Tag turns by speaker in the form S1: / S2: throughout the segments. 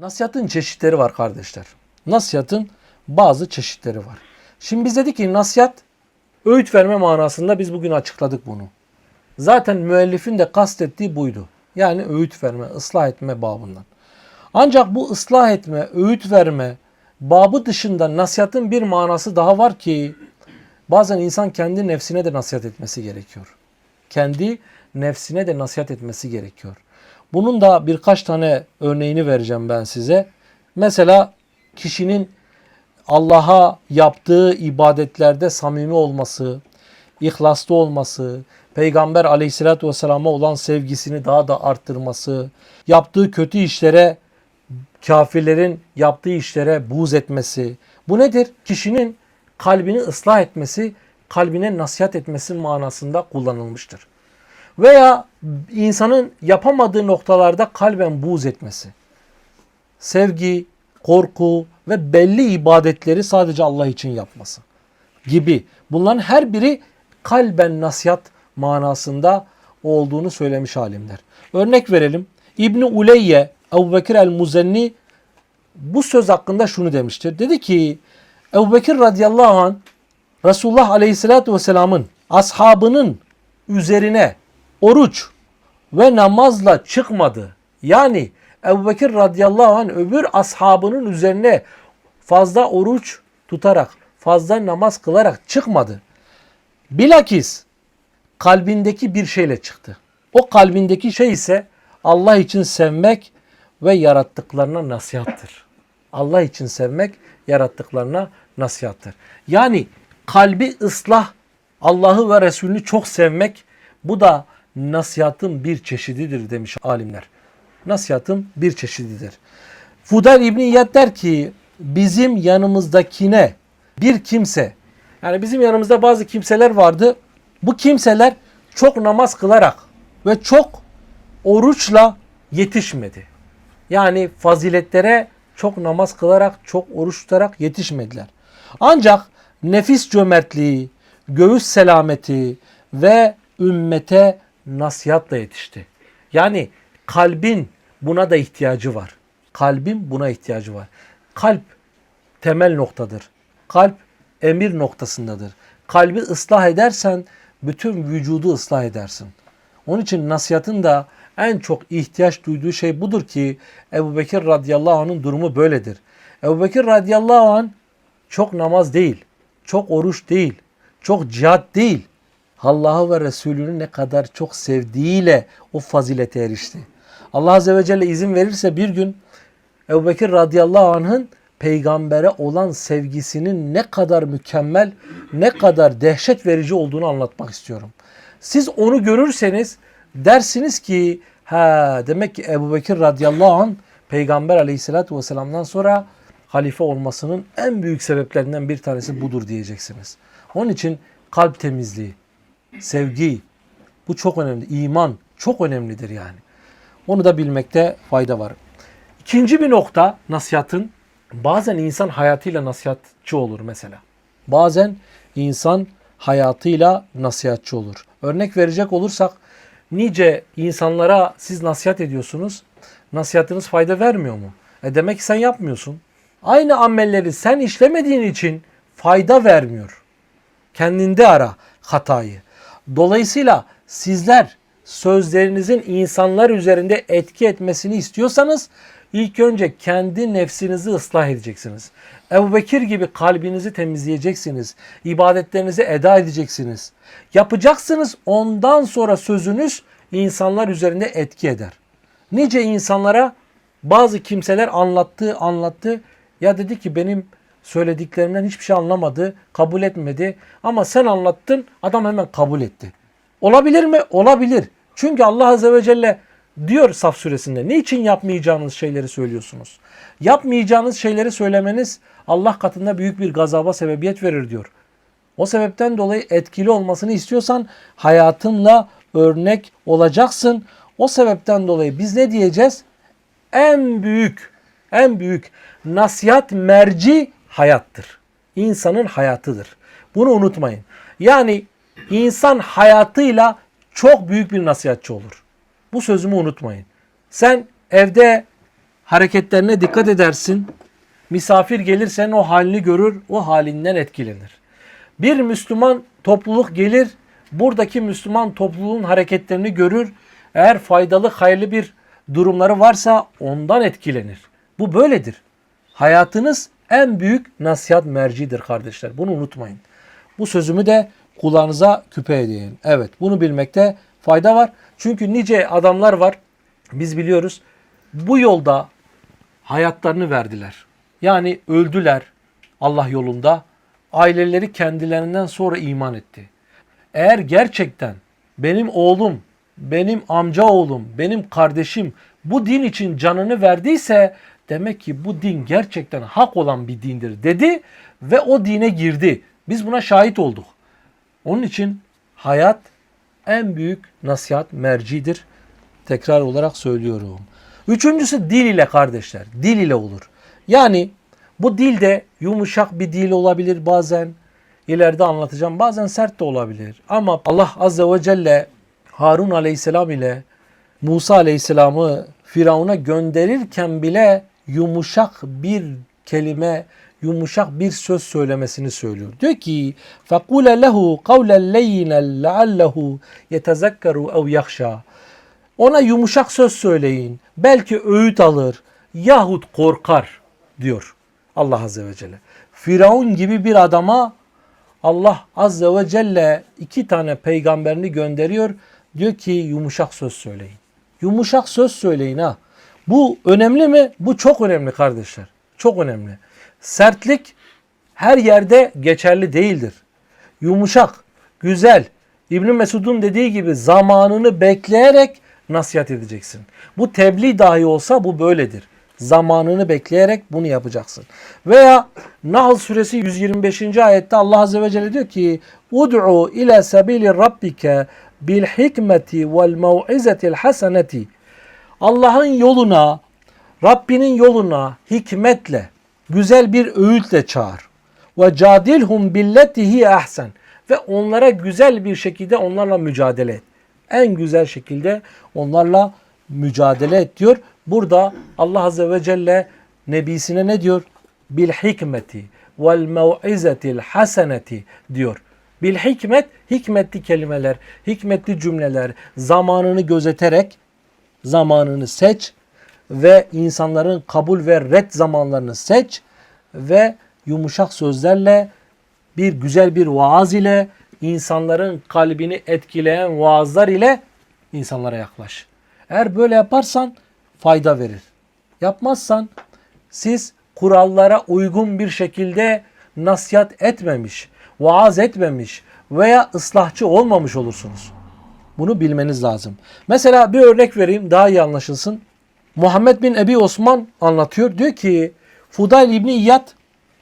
S1: Nasihatın çeşitleri var kardeşler. Nasihatın bazı çeşitleri var. Şimdi biz dedik ki nasihat öğüt verme manasında biz bugün açıkladık bunu. Zaten müellifin de kastettiği buydu. Yani öğüt verme, ıslah etme babından. Ancak bu ıslah etme, öğüt verme babı dışında nasihatın bir manası daha var ki bazen insan kendi nefsine de nasihat etmesi gerekiyor. Kendi nefsine de nasihat etmesi gerekiyor. Bunun da birkaç tane örneğini vereceğim ben size. Mesela kişinin Allah'a yaptığı ibadetlerde samimi olması, ihlaslı olması, Peygamber aleyhissalatü vesselama olan sevgisini daha da arttırması, yaptığı kötü işlere, kafirlerin yaptığı işlere buğz etmesi. Bu nedir? Kişinin kalbini ıslah etmesi, kalbine nasihat etmesi manasında kullanılmıştır. Veya insanın yapamadığı noktalarda kalben buğz etmesi. Sevgi, korku ve belli ibadetleri sadece Allah için yapması gibi. Bunların her biri kalben nasihat manasında olduğunu söylemiş alimler. Örnek verelim. İbni Uleyye, Ebu Bekir el-Muzenni bu söz hakkında şunu demiştir. Dedi ki Ebu Bekir radıyallahu anh Resulullah aleyhissalatü vesselamın ashabının üzerine oruç ve namazla çıkmadı. Yani Ebu Bekir radıyallahu anh öbür ashabının üzerine fazla oruç tutarak, fazla namaz kılarak çıkmadı. Bilakis kalbindeki bir şeyle çıktı. O kalbindeki şey ise Allah için sevmek ve yarattıklarına nasihattır. Allah için sevmek, yarattıklarına nasihattır. Yani kalbi ıslah, Allah'ı ve Resulünü çok sevmek bu da nasihatın bir çeşididir demiş alimler. Nasihatın bir çeşididir. Fudel İbni İyad der ki bizim yanımızdakine bir kimse yani bizim yanımızda bazı kimseler vardı. Bu kimseler çok namaz kılarak ve çok oruçla yetişmedi. Yani faziletlere çok namaz kılarak, çok oruç tutarak yetişmediler. Ancak nefis cömertliği, göğüs selameti ve ümmete nasihatla yetişti. Yani kalbin buna da ihtiyacı var. Kalbin buna ihtiyacı var. Kalp temel noktadır. Kalp emir noktasındadır. Kalbi ıslah edersen bütün vücudu ıslah edersin. Onun için nasihatın da en çok ihtiyaç duyduğu şey budur ki Ebu Bekir radıyallahu anh'ın durumu böyledir. Ebu Bekir radıyallahu anh çok namaz değil, çok oruç değil, çok cihat değil. Allah'ı ve Resulünü ne kadar çok sevdiğiyle o fazilete erişti. Allah Azze ve Celle izin verirse bir gün Ebu Bekir radıyallahu anh'ın peygambere olan sevgisinin ne kadar mükemmel, ne kadar dehşet verici olduğunu anlatmak istiyorum. Siz onu görürseniz dersiniz ki ha demek ki Ebu Bekir radıyallahu anh peygamber aleyhissalatü vesselam'dan sonra halife olmasının en büyük sebeplerinden bir tanesi budur diyeceksiniz. Onun için kalp temizliği, sevgi bu çok önemli. İman çok önemlidir yani. Onu da bilmekte fayda var. İkinci bir nokta nasihatın bazen insan hayatıyla nasihatçı olur mesela. Bazen insan hayatıyla nasihatçı olur. Örnek verecek olursak nice insanlara siz nasihat ediyorsunuz. Nasihatınız fayda vermiyor mu? E demek ki sen yapmıyorsun. Aynı amelleri sen işlemediğin için fayda vermiyor. Kendinde ara hatayı. Dolayısıyla sizler sözlerinizin insanlar üzerinde etki etmesini istiyorsanız ilk önce kendi nefsinizi ıslah edeceksiniz. Ebu Bekir gibi kalbinizi temizleyeceksiniz. İbadetlerinizi eda edeceksiniz. Yapacaksınız ondan sonra sözünüz insanlar üzerinde etki eder. Nice insanlara bazı kimseler anlattı anlattı. Ya dedi ki benim söylediklerimden hiçbir şey anlamadı, kabul etmedi. Ama sen anlattın, adam hemen kabul etti. Olabilir mi? Olabilir. Çünkü Allah Azze ve Celle diyor Saf suresinde niçin yapmayacağınız şeyleri söylüyorsunuz? Yapmayacağınız şeyleri söylemeniz Allah katında büyük bir gazaba sebebiyet verir diyor. O sebepten dolayı etkili olmasını istiyorsan hayatınla örnek olacaksın. O sebepten dolayı biz ne diyeceğiz? En büyük, en büyük nasihat merci hayattır. İnsanın hayatıdır. Bunu unutmayın. Yani insan hayatıyla çok büyük bir nasihatçı olur. Bu sözümü unutmayın. Sen evde hareketlerine dikkat edersin. Misafir gelirsen o halini görür, o halinden etkilenir. Bir Müslüman topluluk gelir, buradaki Müslüman topluluğun hareketlerini görür. Eğer faydalı, hayırlı bir durumları varsa ondan etkilenir. Bu böyledir. Hayatınız en büyük nasihat mercidir kardeşler. Bunu unutmayın. Bu sözümü de kulağınıza küpe edeyim. Evet bunu bilmekte fayda var. Çünkü nice adamlar var. Biz biliyoruz. Bu yolda hayatlarını verdiler. Yani öldüler Allah yolunda. Aileleri kendilerinden sonra iman etti. Eğer gerçekten benim oğlum, benim amca oğlum, benim kardeşim bu din için canını verdiyse demek ki bu din gerçekten hak olan bir dindir dedi ve o dine girdi. Biz buna şahit olduk. Onun için hayat en büyük nasihat mercidir. Tekrar olarak söylüyorum. Üçüncüsü dil ile kardeşler. Dil ile olur. Yani bu dil de yumuşak bir dil olabilir bazen. İleride anlatacağım. Bazen sert de olabilir. Ama Allah Azze ve Celle Harun Aleyhisselam ile Musa Aleyhisselam'ı Firavun'a gönderirken bile yumuşak bir kelime, yumuşak bir söz söylemesini söylüyor. Diyor ki: "Fekule lehu kavlen leynen leallehu yetezekkeru ev yahşa." Ona yumuşak söz söyleyin. Belki öğüt alır yahut korkar diyor Allah Azze ve Celle. Firavun gibi bir adama Allah Azze ve Celle iki tane peygamberini gönderiyor. Diyor ki yumuşak söz söyleyin. Yumuşak söz söyleyin ha. Bu önemli mi? Bu çok önemli kardeşler. Çok önemli. Sertlik her yerde geçerli değildir. Yumuşak, güzel. İbn Mesud'un dediği gibi zamanını bekleyerek nasihat edeceksin. Bu tebliğ dahi olsa bu böyledir. Zamanını bekleyerek bunu yapacaksın. Veya Nahl suresi 125. ayette Allah azze ve celle diyor ki: "Ud'u ila sabili rabbike bil hikmeti vel mau'izetil haseneti." Allah'ın yoluna, Rabbinin yoluna hikmetle, güzel bir öğütle çağır. Ve cadilhum billetihi ahsen ve onlara güzel bir şekilde onlarla mücadele et. En güzel şekilde onlarla mücadele et diyor. Burada Allah Azze ve Celle nebisine ne diyor? Bil hikmeti vel mev'izetil haseneti diyor. Bil hikmet, hikmetli kelimeler, hikmetli cümleler, zamanını gözeterek zamanını seç ve insanların kabul ve red zamanlarını seç ve yumuşak sözlerle bir güzel bir vaaz ile insanların kalbini etkileyen vaazlar ile insanlara yaklaş. Eğer böyle yaparsan fayda verir. Yapmazsan siz kurallara uygun bir şekilde nasihat etmemiş, vaaz etmemiş veya ıslahçı olmamış olursunuz. Bunu bilmeniz lazım. Mesela bir örnek vereyim daha iyi anlaşılsın. Muhammed bin Ebi Osman anlatıyor. Diyor ki Fudayl İbni İyad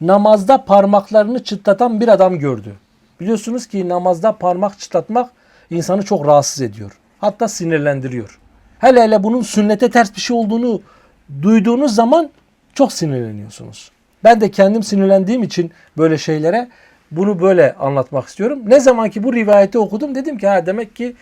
S1: namazda parmaklarını çıtlatan bir adam gördü. Biliyorsunuz ki namazda parmak çıtlatmak insanı çok rahatsız ediyor. Hatta sinirlendiriyor. Hele hele bunun sünnete ters bir şey olduğunu duyduğunuz zaman çok sinirleniyorsunuz. Ben de kendim sinirlendiğim için böyle şeylere bunu böyle anlatmak istiyorum. Ne zaman ki bu rivayeti okudum dedim ki ha demek ki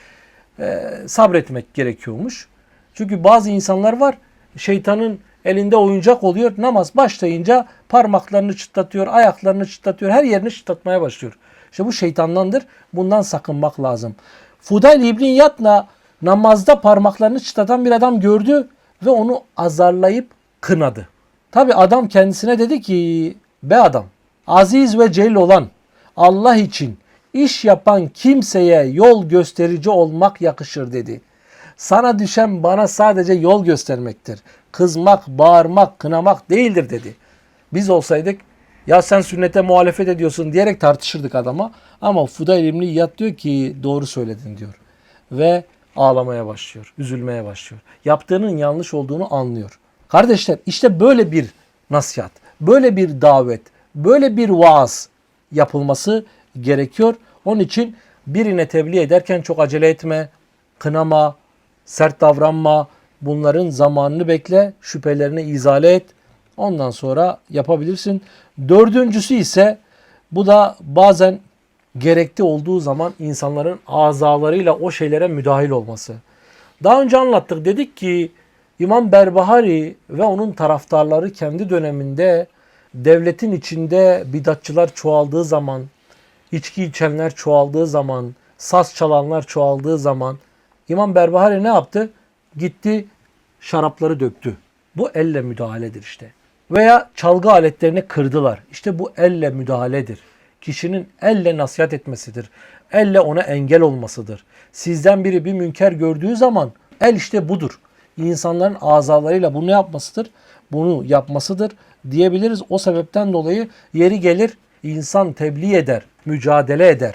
S1: e, sabretmek gerekiyormuş. Çünkü bazı insanlar var şeytanın elinde oyuncak oluyor. Namaz başlayınca parmaklarını çıtlatıyor, ayaklarını çıtlatıyor, her yerini çıtlatmaya başlıyor. İşte bu şeytandandır. Bundan sakınmak lazım. Fudayl İbni Yatna namazda parmaklarını çıtlatan bir adam gördü ve onu azarlayıp kınadı. Tabi adam kendisine dedi ki be adam aziz ve celil olan Allah için iş yapan kimseye yol gösterici olmak yakışır dedi. Sana düşen bana sadece yol göstermektir. Kızmak, bağırmak, kınamak değildir dedi. Biz olsaydık ya sen sünnete muhalefet ediyorsun diyerek tartışırdık adama. Ama Fudayl İbni İyad diyor ki doğru söyledin diyor. Ve ağlamaya başlıyor, üzülmeye başlıyor. Yaptığının yanlış olduğunu anlıyor. Kardeşler işte böyle bir nasihat, böyle bir davet, böyle bir vaaz yapılması gerekiyor. Onun için birine tebliğ ederken çok acele etme, kınama, sert davranma, bunların zamanını bekle, şüphelerini izale et. Ondan sonra yapabilirsin. Dördüncüsü ise bu da bazen gerekli olduğu zaman insanların azalarıyla o şeylere müdahil olması. Daha önce anlattık dedik ki İmam Berbahari ve onun taraftarları kendi döneminde devletin içinde bidatçılar çoğaldığı zaman, içki içenler çoğaldığı zaman, saz çalanlar çoğaldığı zaman İmam Berbahari ne yaptı? Gitti şarapları döktü. Bu elle müdahaledir işte. Veya çalgı aletlerini kırdılar. İşte bu elle müdahaledir. Kişinin elle nasihat etmesidir. Elle ona engel olmasıdır. Sizden biri bir münker gördüğü zaman el işte budur. İnsanların azalarıyla bunu yapmasıdır. Bunu yapmasıdır diyebiliriz. O sebepten dolayı yeri gelir insan tebliğ eder, mücadele eder.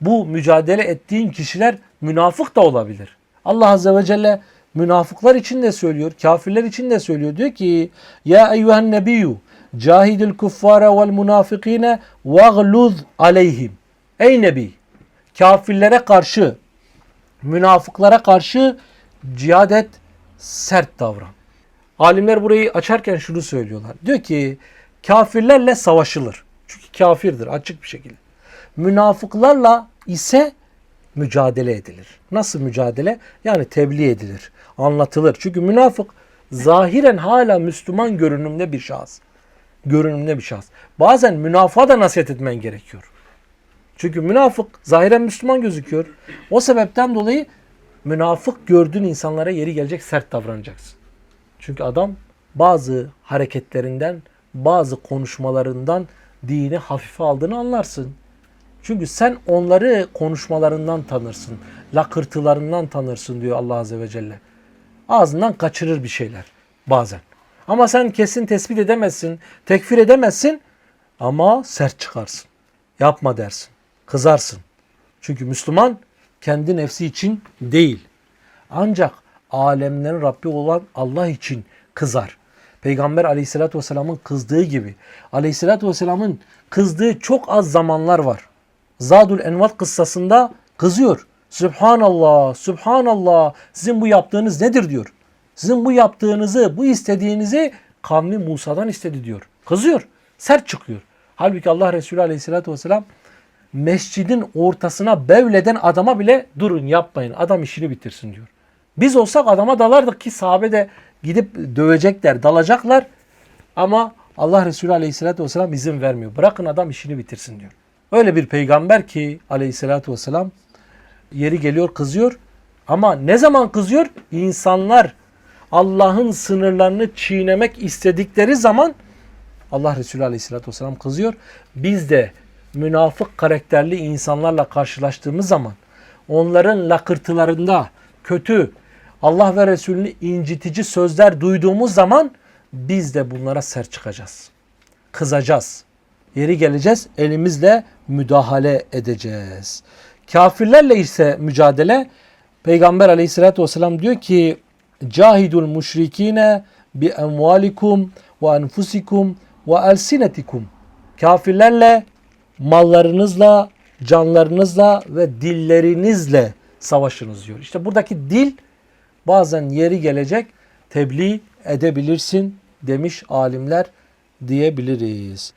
S1: Bu mücadele ettiğin kişiler münafık da olabilir. Allah Azze ve Celle münafıklar için de söylüyor, kafirler için de söylüyor. Diyor ki Ya eyyühen nebiyyü cahidil kuffara vel munafikine vagluz aleyhim. Ey Nebi kafirlere karşı, münafıklara karşı cihad et, sert davran. Alimler burayı açarken şunu söylüyorlar. Diyor ki kafirlerle savaşılır. Çünkü kafirdir açık bir şekilde. Münafıklarla ise mücadele edilir. Nasıl mücadele? Yani tebliğ edilir, anlatılır. Çünkü münafık zahiren hala Müslüman görünümde bir şahıs. Görünümde bir şahıs. Bazen münafığa da nasihat etmen gerekiyor. Çünkü münafık zahiren Müslüman gözüküyor. O sebepten dolayı münafık gördüğün insanlara yeri gelecek sert davranacaksın. Çünkü adam bazı hareketlerinden, bazı konuşmalarından dini hafife aldığını anlarsın. Çünkü sen onları konuşmalarından tanırsın. Lakırtılarından tanırsın diyor Allah Azze ve Celle. Ağzından kaçırır bir şeyler bazen. Ama sen kesin tespit edemezsin, tekfir edemezsin ama sert çıkarsın. Yapma dersin, kızarsın. Çünkü Müslüman kendi nefsi için değil. Ancak alemlerin Rabbi olan Allah için kızar. Peygamber aleyhissalatü vesselamın kızdığı gibi. Aleyhissalatü vesselamın kızdığı çok az zamanlar var. Zadul Envat kıssasında kızıyor. Sübhanallah, Sübhanallah sizin bu yaptığınız nedir diyor. Sizin bu yaptığınızı, bu istediğinizi kavmi Musa'dan istedi diyor. Kızıyor, sert çıkıyor. Halbuki Allah Resulü aleyhissalatü vesselam mescidin ortasına bevleden adama bile durun yapmayın adam işini bitirsin diyor. Biz olsak adama dalardık ki sahabe de gidip dövecekler, dalacaklar. Ama Allah Resulü aleyhissalatü vesselam izin vermiyor. Bırakın adam işini bitirsin diyor. Öyle bir peygamber ki aleyhissalatü vesselam yeri geliyor kızıyor. Ama ne zaman kızıyor? İnsanlar Allah'ın sınırlarını çiğnemek istedikleri zaman Allah Resulü aleyhissalatü vesselam kızıyor. Biz de münafık karakterli insanlarla karşılaştığımız zaman onların lakırtılarında kötü Allah ve Resulünü incitici sözler duyduğumuz zaman biz de bunlara sert çıkacağız. Kızacağız. Yeri geleceğiz elimizle müdahale edeceğiz. Kafirlerle ise mücadele Peygamber aleyhissalatü vesselam diyor ki Cahidul müşrikine bi emvalikum ve enfusikum ve elsinetikum. Kafirlerle mallarınızla, canlarınızla ve dillerinizle savaşınız diyor. İşte buradaki dil bazen yeri gelecek tebliğ edebilirsin demiş alimler diyebiliriz.